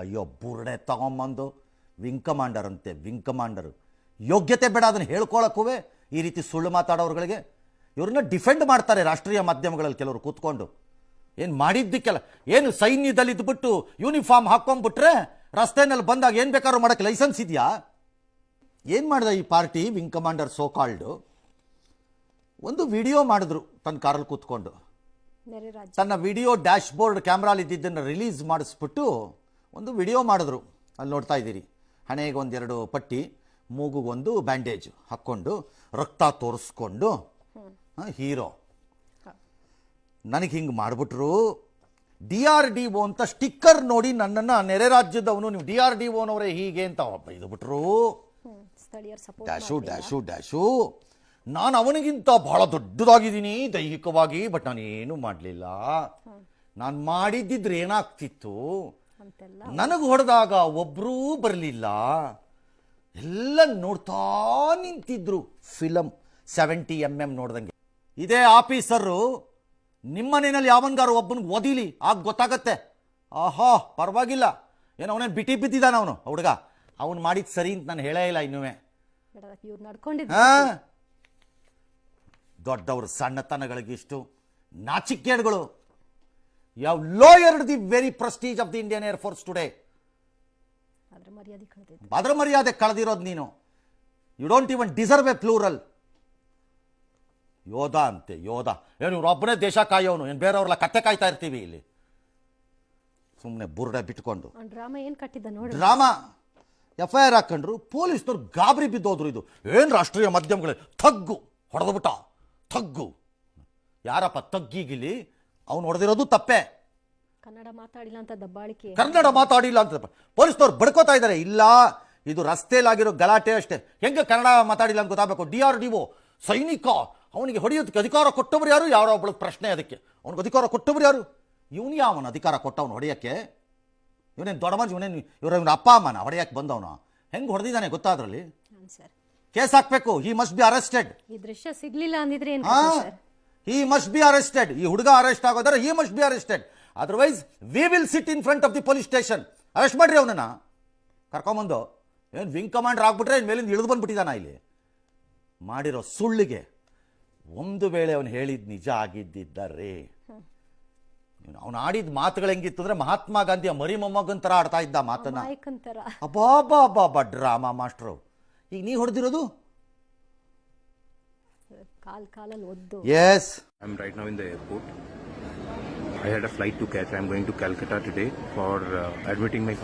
ಅಯ್ಯೋ ಬುರ್ಡೆ ತಗೊಂಬಂದು ವಿಂಗ್ ಕಮಾಂಡರ್ ಅಂತೆ ವಿಂಗ್ ಕಮಾಂಡರ್ ಯೋಗ್ಯತೆ ಬೇಡ ಅದನ್ನು ಹೇಳ್ಕೊಳಕ್ಕೂ ಈ ರೀತಿ ಸುಳ್ಳು ಮಾತಾಡೋರುಗಳಿಗೆ. ಇವ್ರನ್ನ ಡಿಫೆಂಡ್ ಮಾಡ್ತಾರೆ ರಾಷ್ಟ್ರೀಯ ಮಾಧ್ಯಮಗಳಲ್ಲಿ ಕೆಲವರು ಕೂತ್ಕೊಂಡು. ಏನು ಮಾಡಿದ್ದಕ್ಕೆಲ್ಲ ಏನು ಸೈನ್ಯದಲ್ಲಿ ಇದ್ಬಿಟ್ಟು ಯೂನಿಫಾರ್ಮ್ ಹಾಕೊಂಡ್ಬಿಟ್ರೆ ರಸ್ತೆನಲ್ಲಿ ಬಂದಾಗ ಏನು ಬೇಕಾದ್ರೂ ಮಾಡೋಕ್ಕೆ ಲೈಸೆನ್ಸ್ ಇದೆಯಾ? ಏನು ಮಾಡಿದ ಈ party wing commander so called ಒಂದು ವಿಡಿಯೋ ಮಾಡಿದ್ರು ತನ್ನ ಕಾರಲ್ಲಿ ಕೂತ್ಕೊಂಡು. ತನ್ನ ವಿಡಿಯೋ ಡ್ಯಾಶ್ ಬೋರ್ಡ್ ಕ್ಯಾಮ್ರಾಲಿದ್ದನ್ನು ರಿಲೀಸ್ ಮಾಡಿಸ್ಬಿಟ್ಟು ಒಂದು ವಿಡಿಯೋ ಮಾಡಿದ್ರು. ಅಲ್ಲಿ ನೋಡ್ತಾ ಇದ್ದೀರಿ. ಹಣೆಗೆ ಒಂದೆರಡು ಪಟ್ಟಿ ಮೂಗುಗೊಂದು ಬ್ಯಾಂಡೇಜ್ ಹಾಕ್ಕೊಂಡು ರಕ್ತ ತೋರಿಸ್ಕೊಂಡು ಹೀರೋ. ನನಗೆ ಹಿಂಗೆ ಮಾಡಿಬಿಟ್ರು. ಡಿ ಆರ್ ಡಿ ಒ ಅಂತ ಸ್ಟಿಕ್ಕರ್ ನೋಡಿ ನನ್ನನ್ನು ನೆರೆ ರಾಜ್ಯದವನು. ನೀವು ಡಿ ಆರ್ ಡಿ ಓನವರೇ ಹೀಗೆ ಅಂತ ಇದು ಬಿಟ್ರು ಡ್ಯಾಶು ಡ್ಯಾಶು ಡ್ಯಾಶು. ನಾನು ಅವನಿಗಿಂತ ಬಹಳ ದೊಡ್ಡದಾಗಿದ್ದೀನಿ ದೈಹಿಕವಾಗಿ ಬಟ್ ನಾನು ಏನು ಮಾಡಲಿಲ್ಲ ನಾನು ಮಾಡಿದ್ದಿದ್ರೆ ಏನಾಗ್ತಿತ್ತು? ನನಗೆ ಹೊಡೆದಾಗ ಒಬ್ಬರೂ ಬರಲಿಲ್ಲ. ಎಲ್ಲ ನೋಡ್ತಾ ನಿಂತಿದ್ರು ಫಿಲಮ್ ಸೆವೆಂಟಿ ಎಂ ಎಂ ನೋಡ್ದಂಗೆ. ಇದೇ ಆಫೀಸರು ನಿಮ್ಮನೆಯಲ್ಲಿ ಯಾವನ್ಗಾರು ಒಬ್ಬನಿಗೆ ಓದಿಲಿ ಆಗ ಗೊತ್ತಾಗತ್ತೆ. ಆಹಾ ಪರವಾಗಿಲ್ಲ. ಏನೋ ಅವನೇನು ಬಿಟಿ ಬಿದ್ದಿದ್ದಾನ ಅವನು ಹುಡುಗ. ಅವನು ಮಾಡಿದ ಸರಿ ಅಂತ ನಾನು ಹೇಳೇ ಇಲ್ಲ ಇನ್ನೂ ದೊಡ್ಡವ್ರ ಸಣ್ಣತನಗಳಿಗಿಷ್ಟು ನಾಚಿಕೇಡುಗಳು ಯಾವ lowered the very prestige of the Indian Air Force today ಅದ್ರ ಮರ್ಯಾದೆ ಅದರ ಮರ್ಯಾದೆ ಕಳೆದಿರೋದು ನೀನು. You don't even deserve a plural ಯೋಧ ಅಂತೆ ಯೋಧ. ಏನು ಇವ್ರೊಬ್ಬನೇ ದೇಶ ಕಾಯೋನು ಏನು ಬೇರೆಯವ್ರಲ್ಲ ಕತ್ತೆ ಕಾಯ್ತಾ ಇರ್ತೀವಿ ಇಲ್ಲಿ. ಸುಮ್ಮನೆ ಬುರುಡೆ ಬಿಟ್ಕೊಂಡು. ಡ್ರಾಮಾ ಏನ್ ಕಟ್ಟಿದ್ದ ನೋಡಿ. ಡ್ರಾಮಾ ಎಫ್ ಐ ಆರ್ ಹಾಕೊಂಡ್ರು ಪೊಲೀಸ್ನವ್ರು ಗಾಬರಿ ಬಿದ್ದೋದ್ರು ಇದು. ಏನು ರಾಷ್ಟ್ರೀಯ ಮಾಧ್ಯಮಗಳು ಥಗ್ಗು ಹೊಡೆದ್ಬಿಟ್ಟ. ಥಗ್ಗು. ಯಾರಪ್ಪ ತಗ್ಗಿಗಿಲಿ ಅವ್ನು ಹೊಡೆದಿರೋದು ತಪ್ಪೇ. ಕನ್ನಡ ಮಾತಾಡಿಲ್ಲ ಅಂತ ದಬ್ಬಾಳಿಕೆ. ಕನ್ನಡ ಮಾತಾಡಿಲ್ಲ ಅಂತ ಪೊಲೀಸ್ನವ್ರು ಬಡ್ಕೋತಾ ಇದ್ದಾರೆ ಇಲ್ಲ ಇದು ರಸ್ತೆಯಲ್ಲಾಗಿರೋ ಗಲಾಟೆ ಅಷ್ಟೇ. ಹೆಂಗೆ ಕನ್ನಡ ಮಾತಾಡಿಲ್ಲ ಅಂತ ಗೊತ್ತಾಗಬೇಕು. ಡಿ ಆರ್ ಡಿ ಒ ಸೈನಿಕ ಅವನಿಗೆ ಹೊಡೆಯೋದಕ್ಕೆ ಅಧಿಕಾರ ಕೊಟ್ಟವರು ಯಾರು? ಯಾರೋ ಒಬ್ಬಳು ಪ್ರಶ್ನೆ ಅದಕ್ಕೆ. ಅವ್ನಿಗೆ ಅಧಿಕಾರ ಕೊಟ್ಟವರು ಯಾರು? ಇವನು ಅವನು ಅಧಿಕಾರ ಕೊಟ್ಟವನು ಹೊಡೆಯೋಕ್ಕೆ? ಇವನೇನು ದೊಡ್ಡ ಮನುಷ್ಯ ಇವನೇನು ಇವ್ರ ಇವನ ಅಪ್ಪ ಅಮ್ಮನ ಹೊಡೆಯಕ್ಕೆ ಬಂದವನು? ಹೆಂಗೆ ಹೊಡೆದಿದ್ದಾನೆ ಗೊತ್ತಾದ್ರಲ್ಲಿ? ಸರ್. ಕೇಸ್ ಹಾಕಬೇಕು. ಹಿ ಮಸ್ಟ್ ಬಿ ಅರೆಸ್ಟೆಡ್ ಈ ದೃಶ್ಯ ಸಿಗ್ಲಿಲ್ಲ ಅಂದಿದ್ರೆ ಏನು ಹಾ sir? He must be arrested ಈ ಹುಡುಗ arrest ಆಗೋದಾರೆ he must be arrested otherwise we will sit in front of the police station arrest ಮಾಡ್ರಿ ಅವನನ್ನ. ಕರ್ಕೊಂಬಂದು. ಏನು ವಿಂಗ್ ಕಮಾಂಡರ್ ಆಗ್ಬಿಟ್ರೆ ಮೇಲಿಂದ ಇಳಿದು ಬಂದ್ಬಿಟ್ಟಿದ್ದಾನ ಇಲ್ಲಿ? ಮಾಡಿರೋ ಸುಳ್ಳಿಗೆ ಒಂದು ವೇಳೆ ಅವನು ಹೇಳಿದ ನಿಜ ಆಗಿದ್ದಿದ್ದಾರೆ. ಅವನು ಆಡಿದ ಮಾತುಗಳು ಹೆಂಗಿತ್ತು ಅಂದ್ರೆ ಮಹಾತ್ಮ ಗಾಂಧಿಯ ಮರಿ ಮೊಮ್ಮಗನ್ ತರ ಆಡ್ತಾ ಇದ್ದ ಮಾತನ್ನ. ಅಬಾಬಾ ಅಬ್ಬಾ ಅಬ್ಬಾ ಡ್ರಾಮಾ ಮಾಸ್ಟ್ರು ಈಗ ನೀ ಹೊಡೆದಿರೋದು? ಕಾಲ್ ಕಾಲಲ್ಲಿ ಒದ್ದು yes I'm right now in the airport. I had a flight to catch. I'm going to Calcutta today for uh, admitting my father.